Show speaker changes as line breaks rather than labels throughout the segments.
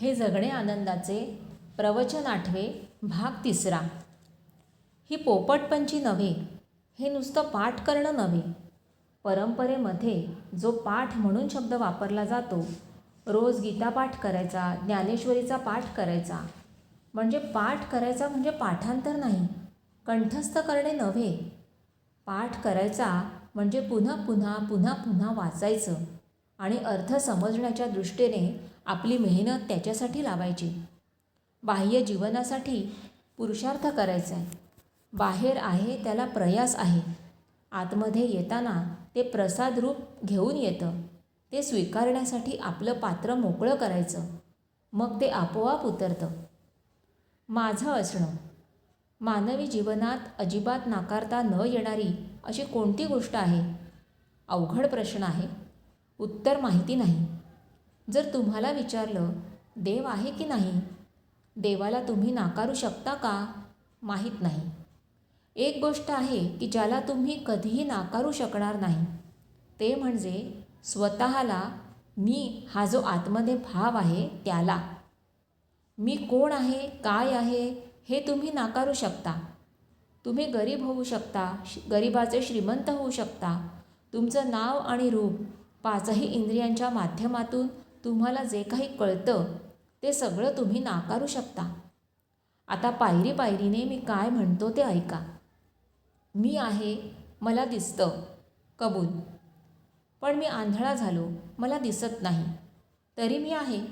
हे जगणे आनंदाचे प्रवचन आठवे भाग तिसरा. ही पोपटपंची नव्हे हे नुसतं पाठ करणं नव्हे. परंपरेमध्ये जो पाठ म्हणून शब्द वापरला जातो रोज गीतापाठ करायचा ज्ञानेश्वरीचा पाठ करायचा म्हणजे पाठ करायचा म्हणजे पाठांतर नाही कंठस्थ करणे नव्हे. पाठ करायचा म्हणजे पुन्हा पुन्हा पुन्हा पुन्हा वाचायचं आणि अर्थ समजण्याच्या दृष्टीने आपली मेहनत त्याच्यासाठी लावायची. बाह्य जीवनासाठी पुरुषार्थ करायचा आहे बाहेर आहे त्याला प्रयास आहे. आतमध्ये येताना ते प्रसाद रूप घेऊन येतं. ते स्वीकारण्यासाठी आपलं पात्र मोकळं करायचं. मग ते आपोआप उतरतं. माझं असणं. मानवी जीवनात अजिबात नाकारता न येणारी अशी कोणती गोष्ट आहे? अवघड प्रश्न आहे. उत्तर माहिती नाही. जर तुम्हाला विचारलं देव आहे की नाही? देवाला तुम्ही नाकारू शकता का? माहीत नाही. एक गोष्ट आहे की ज्याला तुम्ही कधीही नाकारू शकणार नाही. ते म्हणजे स्वतःला मी हा जो आतमध्ये भाव आहे त्याला. मी कोण आहे? काय आहे? हे तुम्ही नाकारू शकता. तुम्ही गरीब होऊ शकता श गरिबाचे श्रीमंत होऊ शकता. तुमचं नाव आणि रूप पाचही इंद्रियांच्या माध्यमातून तुम्हाला जे काही कळतं ते सगळं तुम्ही नाकारू शकता. आता पायरी पायरीने मी काय म्हणतो ते ऐका. मी आहे मला दिसतं कबूल. पण मी आंधळा झालो मला दिसत नाही. तरी मी आहे.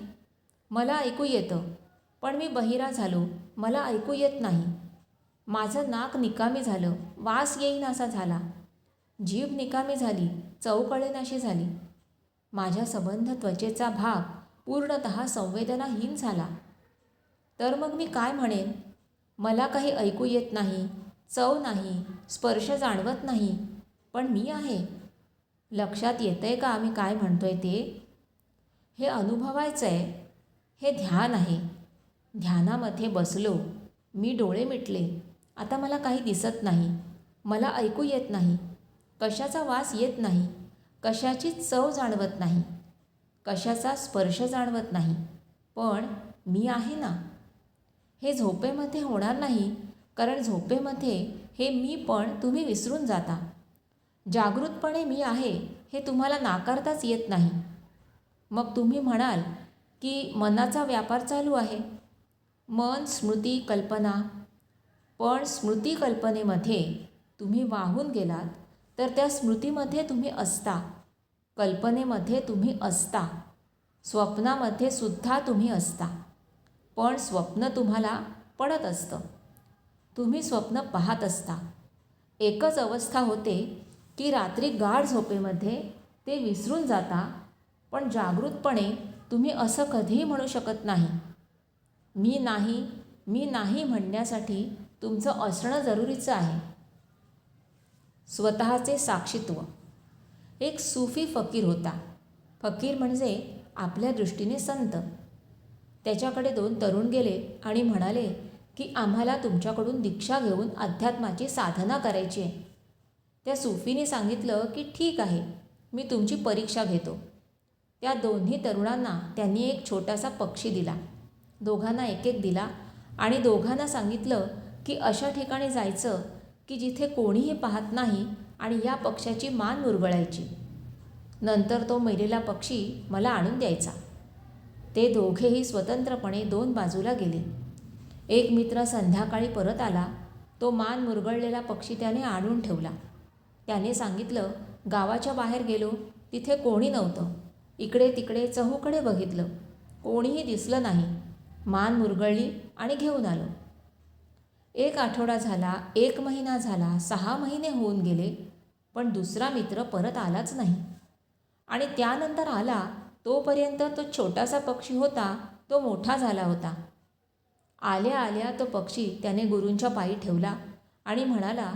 मला ऐकू येतं पण मी बहिरा झालो मला ऐकू येत नाही. माझं नाक निकामी झालं वास येईनासा झाला. जीभ निकामी झाली चव कळेनाशी झाली. माझ्या संबंध त्वचेचा भाग पूर्णत संवेदनाहीन झाला. तर मग मी काय म्हणेन? मला काही ऐकू येत नाही चव नाही स्पर्श जाणवत नाही. पण मी आहे. लक्षात येतं आहे का आम्ही काय म्हणतो आहे ते? हे अनुभवायचं आहे हे ध्यान आहे. ध्यानामध्ये बसलो. मी डोळे मिटले. आता मला काही दिसत नाही. मला ऐकू येत नाही. कशाचा वास येत नाही. कशाची चव जाणवत नाही कशाचा स्पर्श जाणवत नाही पण मी आहे ना? हे झोपेमध्ये होणार नाही कारण झोपेमध्ये हे मी पण तुम्ही विसरून जाता. जागृतपणे मी आहे हे तुम्हाला नाकारताच येत नाही. मग तुम्ही म्हणाल की मनाचा व्यापार चालू आहे. मन स्मृती कल्पना. पण स्मृती कल्पनेमध्ये तुम्ही वाहून गेलात तर त्या स्मृतीमध्ये तुम्ही असता. कल्पनेमध्ये तुम्ही असता. स्वप्नामध्ये सुद्धा तुम्ही असता. पण स्वप्न तुम्हाला पडत असतं. तुम्ही स्वप्न पाहत असता. एकच अवस्था होते की रात्री गाढ झोपेमध्ये ते विसरून जाता पण जागृतपणे तुम्ही असं कधीही म्हणू शकत नाही. मी नाही मी नाही म्हणण्यासाठी तुमचं असणं जरुरीचं आहे. स्वतःचे साक्षीत्व. एक सुफी फकीर होता. फकीर म्हणजे आपल्या दृष्टीने संत. त्याच्याकडे दोन तरुण गेले आणि म्हणाले की आम्हाला तुमच्याकडून दीक्षा घेऊन अध्यात्माची साधना करायची आहे. त्या सुफीने सांगितलं की ठीक आहे मी तुमची परीक्षा घेतो. त्या दोन्ही तरुणांना त्यांनी एक छोटासा पक्षी दिला. दोघांना एक एक दिला आणि दोघांना सांगितलं की अशा ठिकाणी जायचं की जिथे कोणीही पाहत नाही आणि या पक्ष्याची मान मुरगळायची नंतर तो मेलेला पक्षी मला आणून द्यायचा. ते दोघेही स्वतंत्रपणे दोन बाजूला गेले. एक मित्र संध्याकाळी परत आला. तो मान मुरगळलेला पक्षी त्याने आणून ठेवला. त्याने सांगितलं गावाच्या बाहेर गेलो. तिथे कोणी नव्हतं. इकडे तिकडे चहूकडे बघितलं. कोणीही दिसलं नाही. मान मुरगळली आणि घेऊन आलो. एक आठवडा झाला एक महिना झाला सहा महिने होऊन गेले पण दुसरा मित्र परत आलाच नाही. आणि त्यानंतर आला तोपर्यंत तो छोटासा पक्षी होता तो मोठा झाला होता. आल्या आल्या तो पक्षी त्याने गुरूंच्या पायी ठेवला आणि म्हणाला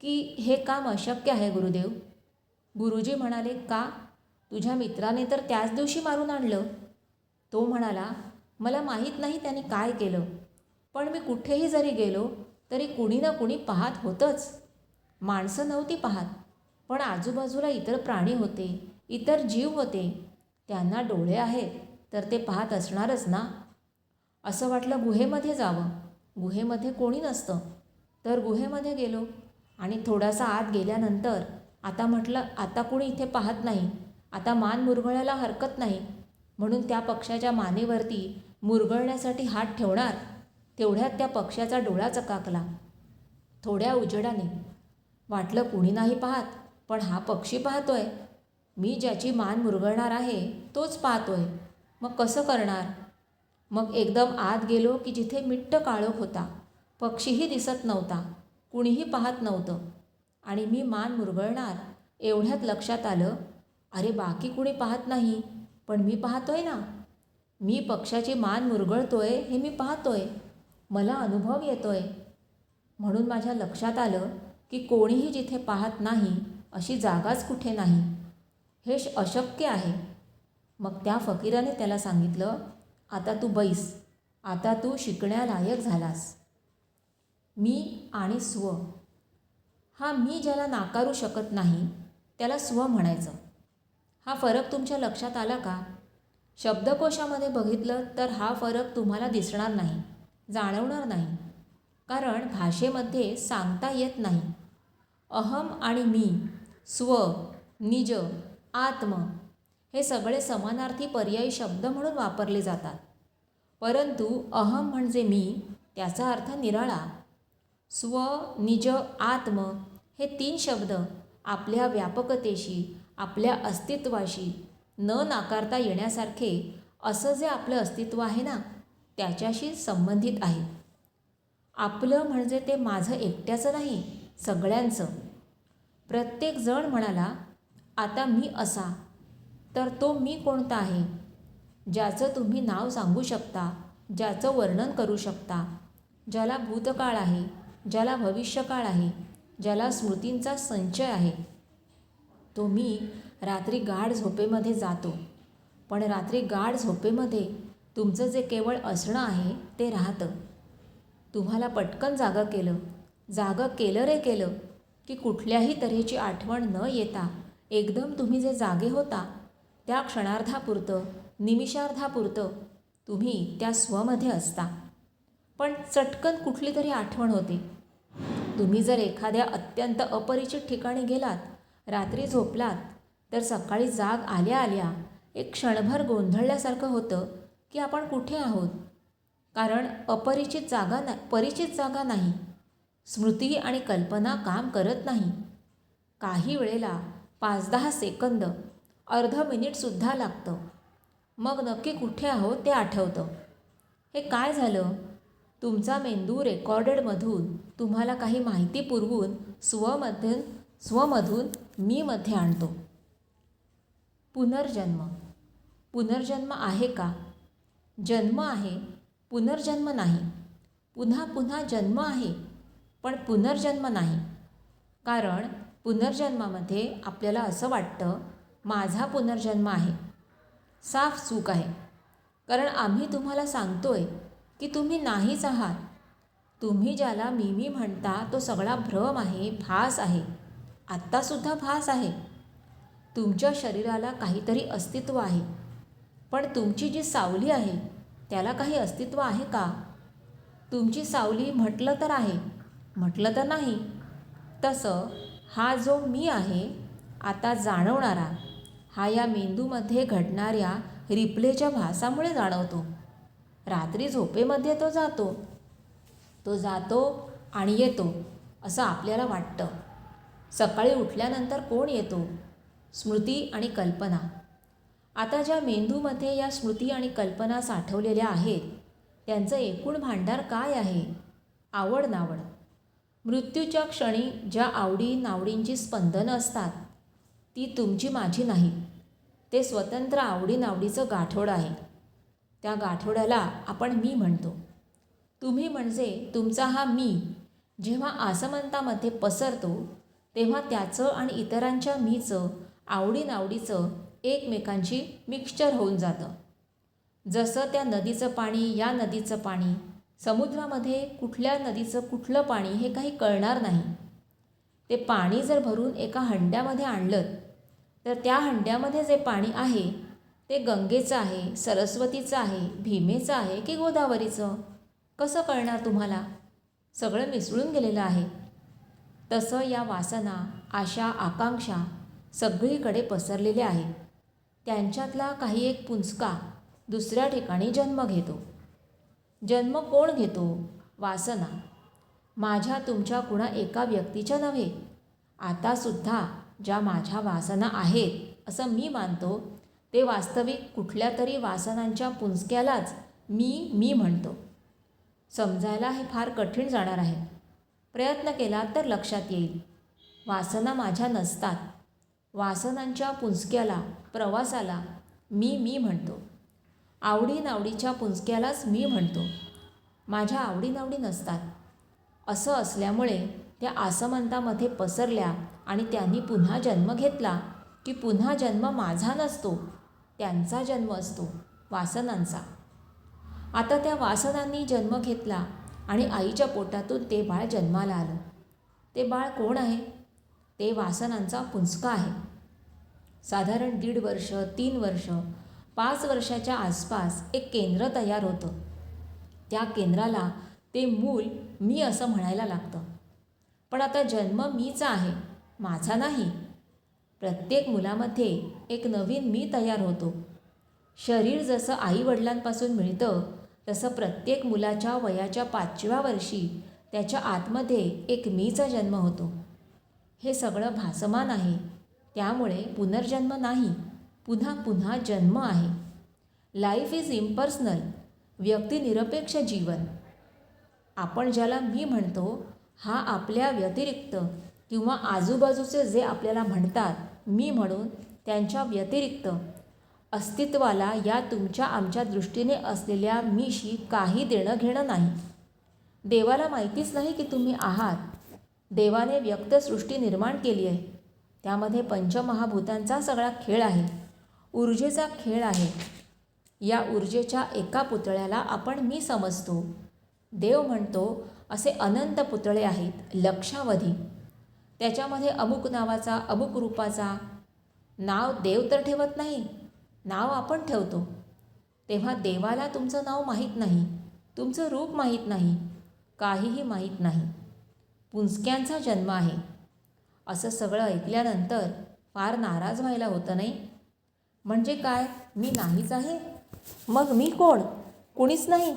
की हे काम अशक्य आहे गुरुदेव. गुरुजी म्हणाले का? तुझ्या मित्राने तर त्याच दिवशी मारून आणलं. तो म्हणाला मला माहीत नाही त्याने काय केलं. पण मी कुठेही जरी गेलो तरी कुणी ना कुणी पाहत होतंच. माणसं नव्हती पाहत पण आजूबाजूला इतर प्राणी होते इतर जीव होते. त्यांना डोळे आहेत तर ते पाहत असणारच ना? असं वाटलं गुहेमध्ये जावं. गुहेमध्ये कोणी नसतं. तर गुहेमध्ये गेलो आणि थोडासा आत गेल्यानंतर आता म्हटलं आता कुणी इथे पाहत नाही. आता मान मुरगळायला हरकत नाही. म्हणून त्या पक्षाच्या मानेवरती मुरगळण्यासाठी हात ठेवणार. तेवढ्यात त्या पक्षाचा डोळा चकाकला. थोड्या उजेडाने वाटलं कुणी नाही पाहत पण हा पक्षी पाहतोय. मी ज्याची मान मुरगळणार आहे तोच पाहतोय. मग कसं करणार? मग एकदम आत गेलो की जिथे मिट्ट काळोख होता. पक्षीही दिसत नव्हता कुणीही पाहत नव्हतं. आणि मी मान मुरगळणार एवढ्यात लक्षात आलं अरे बाकी कुणी पाहत नाही पण मी पाहतोय ना. मी पक्षाची मान मुरगळतोय हे मी पाहतोय. मला अनुभव येतो आहे म्हणून माझ्या लक्षात आलं की कोणीही जिथे पाहत नाही अशी जागाच कुठे नाही. हे श- अशक्य आहे. मग त्या फकीराने त्याला सांगितलं आता तू बैस. आता तू शिकण्यालायक झालास. मी आणि स्व. हा मी ज्याला नाकारू शकत नाही त्याला स्व म्हणायचं. हा फरक तुमच्या लक्षात आला का? शब्दकोशामध्ये बघितलं तर हा फरक तुम्हाला दिसणार नाही. जाणवणार नाही. कारण भाषेमध्ये सांगता येत नाही. अहम आणि मी स्व निज आत्म हे सगळे समानार्थी पर्यायी शब्द म्हणून वापरले जातात. परंतु अहम म्हणजे मी त्याचा अर्थ निराळा. स्व निज आत्म हे तीन शब्द आपल्या व्यापकतेशी आपल्या अस्तित्वाशी न नाकारता येण्यासारखे असं जे आपलं अस्तित्व आहे ना त्याच्याशी संबंधित आहे. आपलं म्हणजे ते माझं एकट्याचं नाही सगळ्यांचं. प्रत्येकजण म्हणाला आता मी असा तर तो मी कोणता आहे? ज्याचं तुम्ही नाव सांगू शकता ज्याचं वर्णन करू शकता ज्याला भूतकाळ आहे ज्याला भविष्यकाळ आहे ज्याला स्मृतींचा संचय आहे. तो मी रात्री गाढ झोपेमध्ये जातो. पण रात्री गाढ झोपेमध्ये तुमचं जे केवळ असणं आहे ते राहतं. तुम्हाला पटकन जागं केलं. जागं केलं रे केलं की कुठल्याही तऱ्हेची आठवण न येता एकदम तुम्ही जे जागे होता त्या क्षणार्धापुरतं निमिषार्धापुरतं तुम्ही त्या स्वमध्ये असता. पण चटकन कुठली तरी आठवण होते. तुम्ही जर एखाद्या अत्यंत अपरिचित ठिकाणी गेलात रात्री झोपलात तर सकाळी जाग आल्या आल्या एक क्षणभर गोंधळल्यासारखं होतं की आपण कुठे आहोत? कारण अपरिचित जागा ना परिचित जागा नाही. स्मृती आणि कल्पना काम करत नाही. काही वेळेला पाच दहा सेकंद अर्ध मिनिटसुद्धा लागतं. मग नक्की कुठे आहोत ते आठवतं. हे काय झालं? तुमचा मेंदू रेकॉर्डेडमधून तुम्हाला काही माहिती पुरवून स्वमधून स्वमधून मीमध्ये आणतो. पुनर्जन्म. पुनर्जन्म आहे का? जन्म आहे पुनर्जन्म नाही. पुन्हा पुन्हा जन्म आहे पण पुनर्जन्म नाही. कारण पुनर्जन्मामध्ये आपल्याला असं वाटतं माझा पुनर्जन्म आहे. साफ चूक आहे. कारण आम्ही तुम्हाला सांगतोय की तुम्ही नाहीच आहात. तुम्ही ज्याला मी मी म्हणता तो सगळा भ्रम आहे भास आहे. आत्तासुद्धा भास आहे. तुमच्या शरीराला काहीतरी अस्तित्व आहे. पण तुमची जी सावली आहे त्याला काही अस्तित्व आहे का? तुमची सावली म्हटलं तर आहे. म्हटलं तर नाही. तसं हा जो मी आहे आता जाणवणारा हा या मेंदूमध्ये घडणाऱ्या रिप्लेच्या भासामुळे जाणवतो. रात्री झोपेमध्ये तो जातो. तो जातो आणि येतो असं आपल्याला वाटतं. सकाळी उठल्यानंतर कोण येतो? स्मृती आणि कल्पना. आता ज्या मेंदूमध्ये या स्मृती आणि कल्पना साठवलेल्या आहेत त्यांचं एकूण भांडार काय आहे? आवड नावड मृत्यूच्या क्षणी ज्या आवडी नावडींची स्पंदनं असतात ती तुमची माझी नाही. ते स्वतंत्र आवडीनावडीचं गाठोड आहे. त्या गाठोड्याला आपण मी म्हणतो. तुम्ही म्हणजे तुमचा हा मी. जेव्हा आसमंतामध्ये पसरतो तेव्हा त्याचं आणि इतरांच्या मीचं आवडीनावडीचं एकमेकांशी मिक्सचर होऊन जातं. जसं त्या नदीचं पाणी या नदीचं पाणी समुद्रामध्ये कुठल्या नदीचं कुठलं पाणी हे काही कळणार नाही. ते पाणी जर भरून एका हंड्यामध्ये आणलं तर त्या हंड्यामध्ये जे पाणी आहे ते गंगेचं आहे सरस्वतीचं आहे भीमेचं आहे की गोदावरीचं? कसं कळणार तुम्हाला? सगळं मिसळून गेलेलं आहे. तसं या वासना आशा आकांक्षा सगळीकडे पसरलेल्या आहेत. त्यांच्यातला काही एक पुंजका दुसऱ्या ठिकाणी जन्म घेतो. जन्म कोण घेतो? वासना. माझ्या तुमच्या कुणा एका व्यक्तीच्या नव्हे. आतासुद्धा ज्या माझ्या वासना आहेत असं मी मानतो ते वास्तविक कुठल्या तरी वासनांच्या पुंजक्यालाच मी मी म्हणतो. समजायला हे फार कठीण जाणार आहे. प्रयत्न केला तर लक्षात येईल. वासना माझ्या नसतात. वासनांच्या पुंजक्याला प्रवासाला मी मी म्हणतो. आवडीनावडीच्या पुंजक्यालाच मी म्हणतो. माझ्या आवडीनावडी नसतात. असं असल्यामुळे त्या आसमंतामध्ये पसरल्या आणि त्यांनी पुन्हा जन्म घेतला की पुन्हा जन्म माझा नसतो त्यांचा जन्म असतो वासनांचा. आता त्या वासनांनी जन्म घेतला आणि आईच्या पोटातून ते बाळ जन्माला आलं. ते बाळ कोण आहे? ते वासनांचा पुंजका आहे. साधारण दीड वर्ष तीन वर्ष पाच वर्षाच्या आसपास एक केंद्र तयार होतं. त्या केंद्राला ते मूल मी असं म्हणायला लागतं. पण आता जन्म मीचा आहे माझा नाही. प्रत्येक मुलामध्ये एक नवीन मी तयार होतो. शरीर जसं आईवडिलांपासून मिळतं तसं प्रत्येक मुलाच्या वयाच्या पाचव्या वर्षी त्याच्या आतमध्ये एक मीचा जन्म होतो. हे सगळं भासमान आहे. त्यामुळे पुनर्जन्म नाही पुन्हा पुन्हा जन्म आहे. लाईफ इज इम्पर्सनल व्यक्तिनिरपेक्ष जीवन. आपण ज्याला मी म्हणतो हा आपल्या व्यतिरिक्त किंवा आजूबाजूचे जे आपल्याला म्हणतात मी म्हणून त्यांच्या व्यतिरिक्त. अस्तित्वाला या तुमच्या आमच्या दृष्टीने असलेल्या मीशी काही देणं घेणं नाही. देवाला माहितीच नाही की तुम्ही आहात. देवाने व्यक्त सृष्टी निर्माण केली आहे. त्यामध्ये पंचमहाभूतांचा सगळा खेळ आहे. ऊर्जेचा खेळ आहे. या ऊर्जेच्या एका पुतळ्याला आपण मी समजतो. देव म्हणतो असे अनंत पुतळे आहेत लक्षावधी. त्याच्यामध्ये अमुक नावाचा अमुक रूपाचा. नाव देव तर ठेवत नाही नाव आपण ठेवतो. तेव्हा देवाला तुमचं नाव माहीत नाही तुमचं रूप माहीत नाही काहीही माहीत नाही. पुंजक्यांचा जन्म आहे. असं सगळं ऐकल्यानंतर फार नाराज व्हायला होतं नाही? म्हणजे काय मी नाहीच आहे? मग मी कोण? कुणीच नाही?